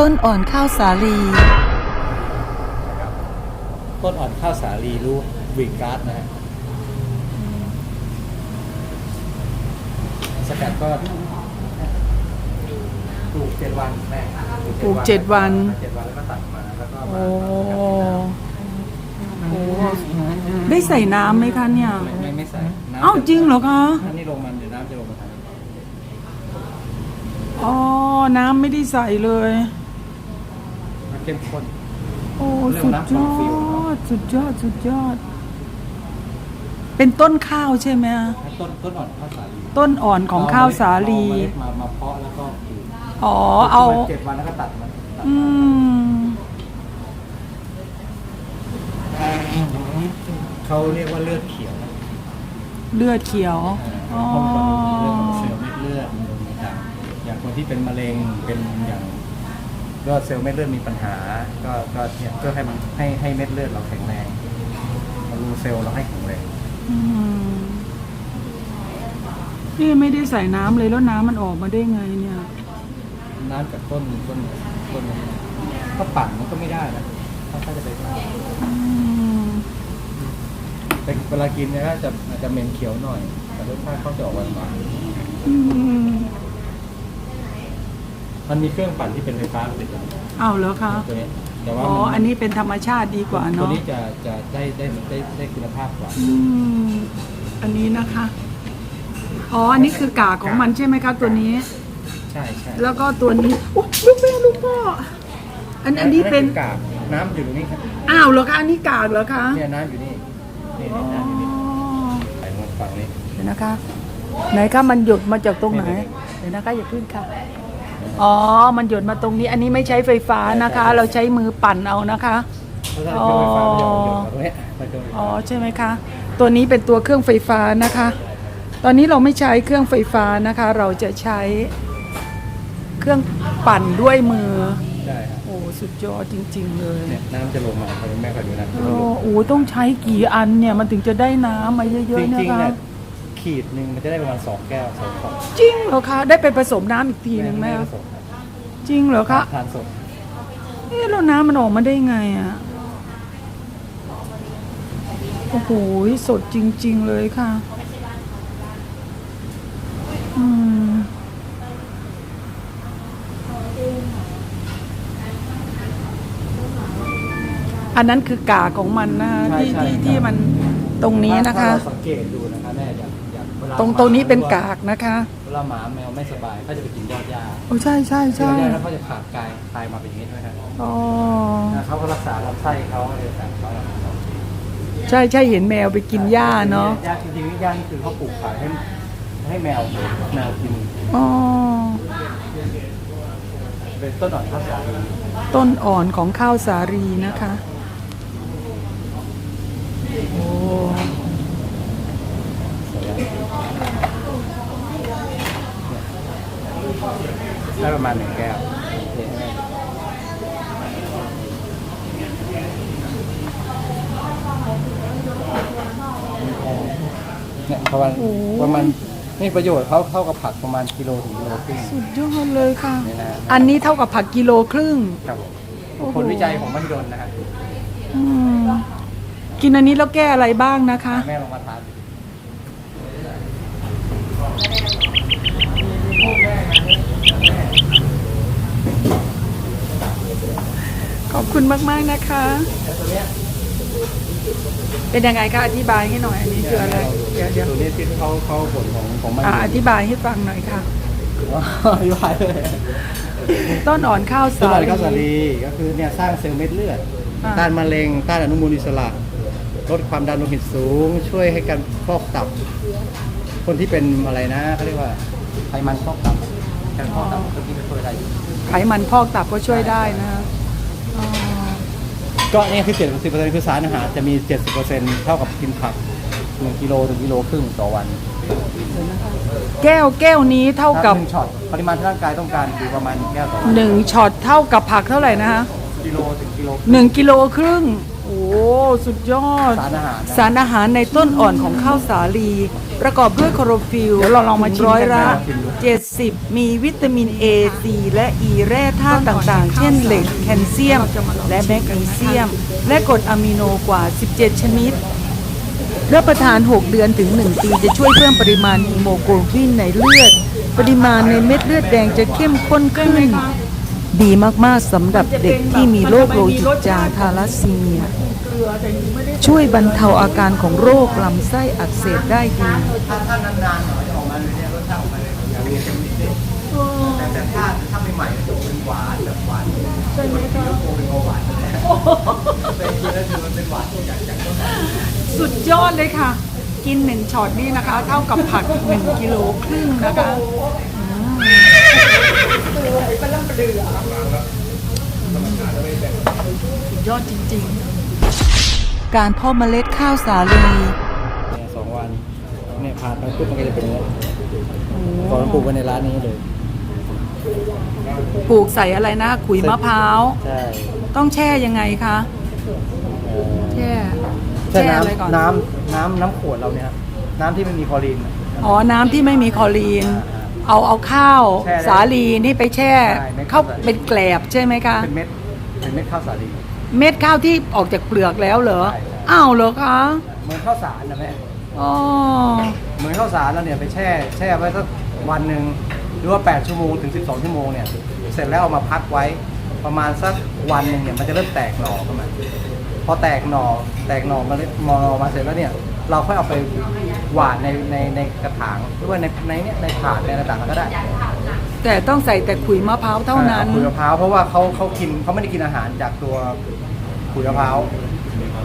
ต้นอ่อนข้าวสาลีนะครับต้นอ่อนข้าวสาลีรูทวิงการ์ดนะฮะสกัดก็ปลูกเจ็ดวันแม่ปลูกเจ็ดวันเจ็ดวันแล้วก็ตัดมาแล้วก็โอ้มาโหได้ใส่น้ำไหมคะเนี่ย ไม่ไม่ไม่ใส่น้ำเอ้าจริงเหรอคะถ้านี่ลงมันเดี๋ยวน้ำจะลงมาทางนี้อ๋อ น้ำไม่ได้ใส่เลยมัน เข้มข้น โอ้เรียกสุว่าดน้ำยคลอโรฟิลล์อดสุดยอดสุดยอด เป็นต้นข้าวใช่ไหมคะต้นต้นอ่อนข้าวสาลีต้นอ่อนของข้าวสาลี เอเมล็ดมามาเพาะแล้วก็ปลูกอ๋อเอาปลูกมเจ็ดวันแล้วก็ตัดมันตัดอืม เขาเรียกว่าเลือดเขียวนะเลือดเขียว อ๋อห้องก่อนเรื่องของเซลล์เม็ดเลือดต่างๆอย่างคนที่เป็นมะเร็งเป็นอย่าง ก็เซลล์เม็ดเลือดมีปัญหา ก็ก็เนี่ยเพื่อให้มันให้ให้เม็ดเลือดเราแข็งแรงบำรุงเซลล์เราให้แข็งแรงอืมนี่ไม่ได้ใส่น้ำเลยแล้วน้ำมันออกมาได้ไงเนี่ย น้ำจากต้นต้นต้นนี้ก็ปั่นมันก็ไม่ได้นะถ้าถ้าจะไปปั่นอืมแต่เวลากินเนี่ยก็จะอาจจะเหม็นเขียวหน่อย แต่รสชาติเขาจะออกหวานอืมๆ มันมีเครื่องปั่นที่เป็นไฟฟ้าติดอยู่เอาเหรอคะตัวนี้แต่ว่าอ๋อมัอันนี้เป็นธรรมชาติดีกว่าตัวเนาะนี้จะจะได้ได้ได้ได้คุณภาพกว่า อืมอันนี้นะคะอ๋ออันนี้คือกากของมันใช่ไหมคะตัวนี้ ใช่ใช่แล้วก็ตัวนี้โอ้ลูกแม่ลูกพ่ออันอันนี้เป็นคือกากน้ำอยู่ตรงนี้ครับอ้าวเหรอคะอันนี้กากเหรอคะเนี่ยน้ำอยู่นี่นี่อ๋อนี่น้ำอยู่นี่ไหลลงฝั่งนี้ เดี๋ยวนะคะ ไหนคะมันหยดมาจากตรงไหนเดี๋ยวนะคะอย่าพึ่งค่ะ อ๋อ มันหยดมาตรงนี้ อันนี้ไม่ใช้ไฟฟ้านะคะ เราใช้มือปั่นเอานะคะเพราะถ้าเครื่องไฟฟ้ามันจะหยดมาตรงเนี้ยมันจะอ๋อ ใช่ไหมคะ ตัวนี้เป็นตัวเครื่องไฟฟ้านะคะ ตอนนี้เราไม่ใช้เครื่องไฟฟ้านะคะ เราจะใช้เครื่องปั่นด้วยมือ ใช่ครับโอ้ สุดยอดจริง ๆ เลย เนี่ยน้ำจะลงมาคอยแม่คอยดูนะโอ้โหต้องใช้กี่อันเนี่ย มันถึงจะได้น้ำมาเยอะจๆเนะริงๆคะเนี่ยขีดหนึ่งมันจะได้ประมาณสองแก้วสองขวดจริงเหรอคะ ได้ไปผสมน้ำอีกทีหนึ่งไหมไม่คะผสมครับ จริงเหรอคะทานสดเอ๊ะแล้วน้ำมันออกมาได้ไงอะโอ้โหสดจริง ๆ เลยค่ะ อืมอันนั้นคือกากของมันนะคะที่ที่ที่มันตรงนี้นะคะ ถ้าเราสังเกตดูนะคะแม่อย่ ตรงตรงนี้เป็นกากนะคะเวลาหมาแมวไม่สบายเขาจะไปกินยอดหญ้าโอ้ใช่ใช่ยอใช่ดหญ้าแล้วเขาจะขาดกายตายมาเป็นอย่างนี้ใช่ไหมครับอ๋อนะเขาก็รักษาลำไส้เขาอะไรต่างๆเขาใช่ใช่เห็นแมวไปกินหญ้าเนาะหญ้าจริงๆหญ้านี่คือเขาปลูกขายให้ให้แมวแมวกินอ๋อเป็นต้นอ่อนข้าวสาลีต้นอ่อนของข้าวสาลีนะคะโอ้ ได้ประมาณหนึ่งแก้วเนี่ยประมาณประมาณนี่ประโยชน์เขาเท่ากับผักประมาณกิโลถึงกิโลครึ่งสุดยอดเลยค่ะ นี่นะอันนี้เท่ากับผักกิโลครึ่ง ครับผมโอ้โห ผลวิจัยของมหิดลนะฮะอืมกินอันนี้แล้วแก้อะไรบ้างนะคะ แม่ลองมาทานดู ขอบ คุณมากๆนะคะ เป็นยังไงคะอธิบายให้หน่อยอันนี้คืออะไร เดี๋ยวเดี๋ยวตัวนี้ที่เขาเขาผลของของมหิอ่าดอลธิบายให้ฟังหน่อยค่ะ อธิบายเลยต้นอ่อนข้าวต้นสาอ่อนลี ข้าวสาลีก็คือเนี่ยสร้างเซลล์เม็ดเลือด อ่า ต้านมะเร็ง ต้านอนุมูลอิสระ ลดความดันโลหิตสูง ช่วยให้การฟอกตับ คนที่เป็นอะไรนะเขาเรียกว่าไขมันฟอกตับ การฟอกตับก็ที่จะช่วยได้อยู่ไขมันพอกตับก็ช่วยได้นะคะอ๋อ ก็เนี่ยคือ70%คือสารอาหารจะมี70%เท่ากับกินผัก1กิโลถึงกิโลครึ่งต่อวันแก้วแก้วนี้เท่ากับหนึ่งช็อตปริมาณที่ร่างกายต้องการคือประมาณแก้วต่อวันหนึ่งช็อตเท่ากับผักเท่าไหร่นะคะกิโลถึงกิโลหนึ่งกิโลครึ่งโอ้โอ้ สุดยอด สารอาหารนะ สารอาหารในต้นอ่อนของข้าวสาลี ประกอบด้วยคลอโรฟิลล์เดี๋ยวเราลองมาชิมร้อยกันละนะชิมดู70 มีวิตามิน A C และ E แร่ธาตุต่างๆ เช่นเหล็กแคลเซียม และแมกนีเซียม และกรดอะมิโนกว่า 17 ชนิด รับประทาน 6 เดือนถึง 1 ปีจะช่วยเพิ่มปริมาณฮีโมโกลบินในเลือด ปริมาณในเม็ดเลือดแดงจะเข้มข้นขึ้น ดีมากๆสำหรับเด็กที่มีโรคโลหิตจางทาลัสซีเมีย ช่วยบรรเทาอาการของโรคลำไส้อักเสบได้ดี ถ้าถ้านานๆหน่อยจะออกมาเลยเนี่ยรสชาติออกมาเลยอย่างนี้จะนิดๆแต่แต่ถ้าถ้าใหม่ๆจะเป็นหวานแบบหวานใช่ไหมครับโเป็นเบาหวานเลยแต่จริงๆแล้วคือมันเป็นหวานจากจากต้นไม้สุดยอดเลยค่ะ กินหนึ่งช็อตนี่นะคะ เท่ากับผักหนึ่งกิโลครึ่งนะคะสุด ยอดจริงๆ การเพาะเมล็ดข้าวสาลีเนี่ยสองวันเนี่ยผ่านไปปุ๊บมันก็จะเป็นอย่างนี้ก่อนปลูกไว้ในร้านนี้เลย ปลูกใส่อะไรนะขุยมะพร้าว ใช่ ต้องแช่ยังไงคะเอ่อแช่ใช่ แช่อะไรก่อน น้ำน้ำน้ำน้ำขวดเราเนี่ยครับน้ำที่ไม่มีคลอรีน อ๋อ น้ำที่ไม่มีคลอรีน เอาเอาข้าวแช่ได้สาลีนี่ไปแช่ใช่เม็ดเข้าข้าวสาลี เป็นแกลบใช่ไหมคะเป็นเม็ดเป็นเม็ดข้าวสาลี เม็ดข้าวที่ออกจากเปลือกแล้วเหรอใช่ใช่อ้าวเหรอคะเหมือนข้าวสารนะแม่ อ๋อเหมือนข้าวสารเราเนี่ยไปแช่แช่ไว้สักวันหนึ่งหรือว่า 8 ชั่วโมงถึง 12 ชั่วโมงเนี่ยเสร็จแล้วเอามาพักไว้ประมาณสักวันหนึ่งเนี่ยมันจะเริ่มแตกหน่อขึ้นมาพอแตกหน่อแตกหน่อมาเลยมอมาเสร็จแล้วเนี่ยเราค่อยเอาไป หว่านในในในกระถางหรือว่าในในเนี่ยในถาดในกระถางก็ได้แต่ต้องใส่แต่ขุยมะพร้าวเท่านั้น ขุยมะพร้าวเพราะว่าเขาเขากินเขาไม่ได้กินอาหารจากตัวขุยมะพร้าว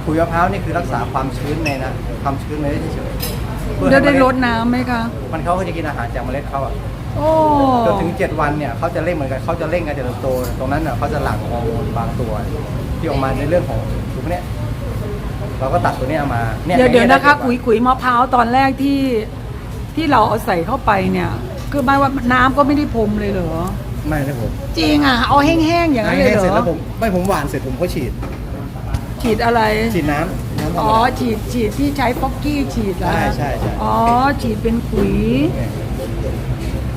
ขุยมะพร้าวนี่คือรักษาความชื้นในนะความชื้นในเฉยๆเพื่อแล้วให้ได้เมลล็ดน้ำไหมคะ มันเขาก็จะกินอาหารจากเมล็ดเขาอะโอ้จนถึง 7 วันเนี่ยเขาจะเร่งเหมือนกันเขาจะเร่งการเจริญโต ตรงนั้นเน่ะเขาจะหลั่งฮอร์โมนบางตัว ที่ออกมาในเรื่องของตัวพวกเนี้ย เราก็ตัดตัวเนี้ยมาเนี่ยเดี๋ยวอางเดี๋ยวงี้นะคะได้ขุยขุยมะพร้าวตอนแรกที่ที่เราเอาใส่เข้าไปเนี่ย คือหมายว่าน้ำก็ไม่ได้พรมเลยเหรอ ไม่นะผมจริงอะ เอาแห้งๆอย่างนั้นเลยให้เหรเสร็จอแล้วผมไม่ผมหวานเสร็จผมก็ฉีด ฉีดอะไร ฉีดน้ำน้ำธรรอ๋มอดาฉีดฉีดที่ใช้ฟอกกี้ฉีดเหรอใช่ใช่ใช่ อ๋อฉีดเป็นขุยเนี่ย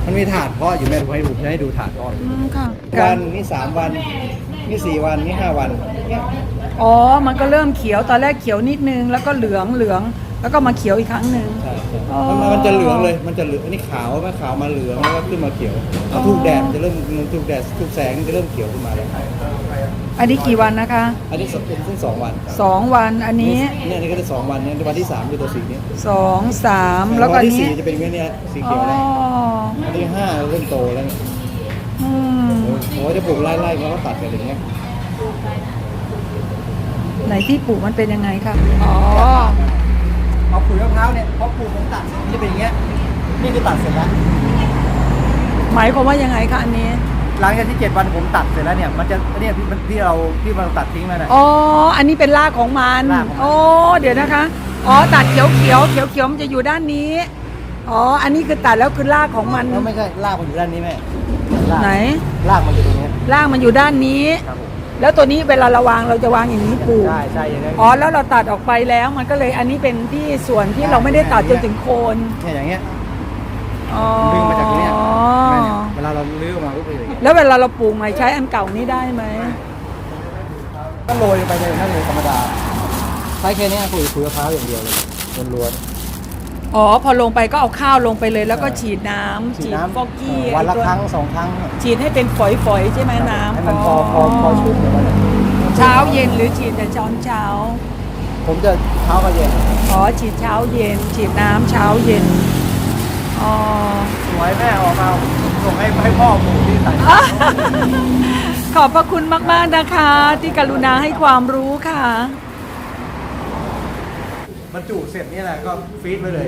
มันมีถาดเพาะอยู่แม่ผมให้ดูจะให้ดูถาดเพาะอืมค่ะ วันนี่สามวัน นี่สี่วันนี่ห้าวันเนี่ยอ๋อ มันก็เริ่มเขียวตอนแรกเขียวนิดนึง แล้วก็เหลืองเหลือง แล้วก็มาเขียวอีกครั้งหนึ่ง ใช่ใช่อ๋อมันมันจะเหลืองเลยมันจะเหลืองอันนี้ขาวไหมขาวมาเหลืองแล้วก็ขึ้นมาเขียวพอถูกแดดมันจะเริ่มมันถูกแดดถูกแสงมันจะเริ่มเขียวขึ้นมาเลยอันนี้กี่วันนะคะอันนี้สักเป็นซึ่งสองวันสองวันอันนี้เนี่ยอันนี้ก็ได้สองวันเนี่ยวันที่สามคือตัวสีนี้สองสามแล้วก็วัอันที่นี้สี่จะเป็นอย่างเนี้ยสีอ๋เขีอยวแล้ววันที่ห้าเริ่มโตแล้วเนี่ยอืม โอ้ยจะปลูกไล่ๆเขาก็ตัดกันอย่างเงี้ยไหนที่ปลูกมันเป็นยังไงคะอ๋อเอาขุยมะพร้าวเนี่ยพอปลูกผมตัดมันจะเป็นอย่างเงี้ยนี่คือตัดเสร็จแล้วหมายความว่ายังไงคะอันนี้ หลังจากที่เจ็ดวันผมตัดเสร็จแล้วเนี่ยมันจะเนี่ยที่มันที่เราที่เราตัดทิ้งแล้วนะ อ๋อ อันนี้เป็นรากของมันรากของมัน โอ้เดี๋ยวนะคะ อ๋อตัดเขียวเขียวเขียวเขียวๆมันจะอยู่ด้านนี้ อ๋อ อันนี้คือตัดแล้วคือรากของมัน แล้วไม่ใช่รากมันอยู่ด้านนี้แม่ราก ไหนรากมันอยู่ตรงนี้รากมันอยู่ด้านนี้ ครับผมแล้วตัวนี้เวลาเราวางเราจะวางอย่างนี้ปลูกใช่ใช่อย่างนี้อ๋อแล้วเราตัดออกไปแล้วมันก็เลยอันนี้เป็นที่ส่วนที่เราไม่ได้ตัดจนถึงโคนเนี่ยอย่างเงี้ยอ๋อดึงมาจากตรงเนี้ยแม่เนี่ยเวลาเราลื้อออกมาก็เป็นอย่างเงี้ยแล้วเวลาเราปลูกใหม่ใช้อันเก่านี้ได้ไหมก็โรยไปเลยนั่นเลยธรรมดาใช้แค่เนี้ยคุยคุยมะพร้าวอย่างเดียวเลยล้วน อ๋อพอลงไปก็เอาข้าวลงไปเลย แล้วก็ฉีดน้ำๆฉีดฉีดน้ำฟอกกี้วันละไอ้ตัวครั้งสองครั้งฉีดให้เป็นฝอยๆใช่ไหมน้ำให้มันพอพอพอชุ่มเดี๋ยวมันเช้าเย็นหรือฉีดแต่เช้าเช้าผมจะเช้ากับเย็นอ๋อฉีดเช้าเย็น ฉีดน้ำเช้าเย็นอ๋อ สวยแม่ออกมาส่งให้ให้พ่อปลูกที่ใส่ขอบพระคุณมาก ๆ นะคะ ที่กรุณาให้ความรู้ค่ะ บรรจุเสร็จนี่แหละก็ฟรีดไว้เลย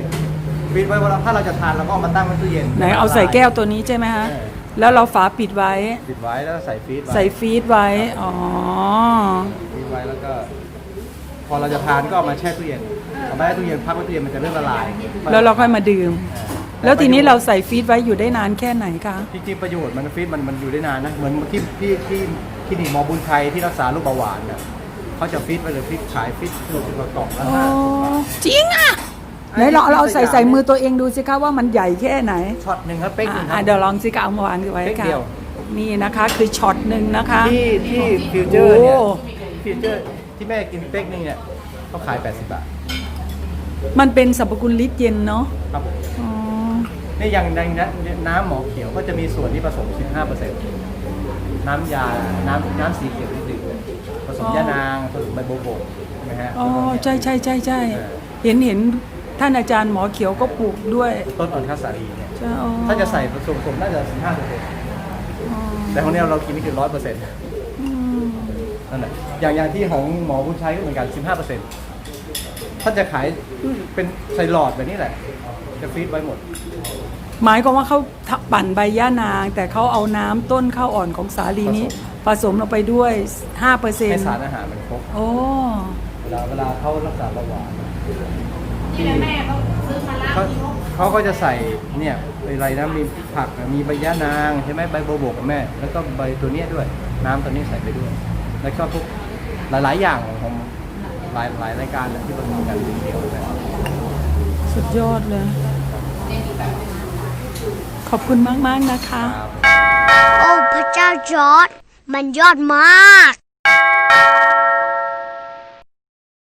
ฟรีดไว้เวลาถ้าเราจะทานเราก็เอามาตั้งไว้ตู้เย็นไหนเอาใส่แก้วตัวนี้ใช่ไหมฮะเออแล้วเราฝาปิดไว้ ปิดไว้แล้วก็ใส่ฟรีดไว้ใส่ฟีดไว้ อ๋อฟรีดไว้แล้วก็ พอเราจะทานก็เอามาแช่ตู้เย็นเอามาแช่ตู้เย็นพักไว้ตู้เย็นมันจะเริ่มละลาย แล้วเราค่อยมาดื่ม แล้วทีนี้เราใส่ฟีดไว้อยู่ได้นานแค่ไหนคะจริงๆประโยชน์มันฟรีดมันมันอยู่ได้นานนะเหมือนที่ที่ที่คลินิกหมอบุญชัยที่รักษาโรคเบาหวานน่ะ เขาจะฟิตไว้เลยฟิตขายฟิตคือเป็นกล่องละโอ้ห้าสิบบาท จริงอะไหนเราเราใส่ใส่มือตัวเองดูสิคะว่ามันใหญ่แค่ไหนช็อตหนึ่งครับเป๊กหนึ่งคอะรับ เดี๋ยวลองสิคะเอามาวางไว้เป๊กค่ะเดียว นี่นะคะคือช็อตหนึ่งนะคะ ที่ที่ฟิวเจอร์เนี่ยโอ้ ฟิวเจอร์ที่แม่กินเป๊กนึงเนี่ยเขาขาย 80 บาทมันเป็นสรรพคุณลิตรเย็นเนาะครับอ๋อนี่อย่างในน้ำหมอเขียวก็จะมีส่วนที่ผสม 15%น้ำยา น้ำน้ำสีเขียวที่ดื่ มผสมยานางผสมใบโบโบกใช่ไหมฮะอ๋อใช่ใช่ใช่ใช่เห็นเห็นท่านอาจารย์หมอเขียวก็ปลูกด้วยต้นอ่อนข้าวสาลีเนี่ยใช่อ๋อถ้าจะใส่ผสมผมน่าจะ15%อ๋อแต่ของเราเรากินนี่คือ100%อืมนั่นแหละอย่างอย่างที่ของหมอบุญชัยก็เหมือนกัน15%ถ้าจะขายเป็นใส่หลอดแบบนี้แหละ จะฟรีดไว้หมด หมายความว่าเขาปั่นใบย่านาง แต่เขาเอาน้ำต้นข้าวอ่อนของสาลีนี้ ผสมลงไปด้วย5เปอร์เซ็นให้ต์สารอาหารมันครบ โอ้เวลาเวลาเขารักษาเบาหวานนี่แหละแม่เขาซื้อมาลาเขาบที่นกเขาก็จะใส่เนี่ยอะไรนะมีผักมีใบยะนางใช่ไหมใบโบวบกกับแม่ แล้วก็ใบตัวเนี้ยด้วย น้ำตัวนี้ใส่ไปด้วย แล้วก็พวกหลาย ๆ อย่างของผมหลายหลายรายการเลยที่ผสมกันทีเดียวเลยสุดยอดเลย ขอบคุณมาก ๆ นะคะ ครับ โอ้พระเจ้าจอร์ด มันยอดมาก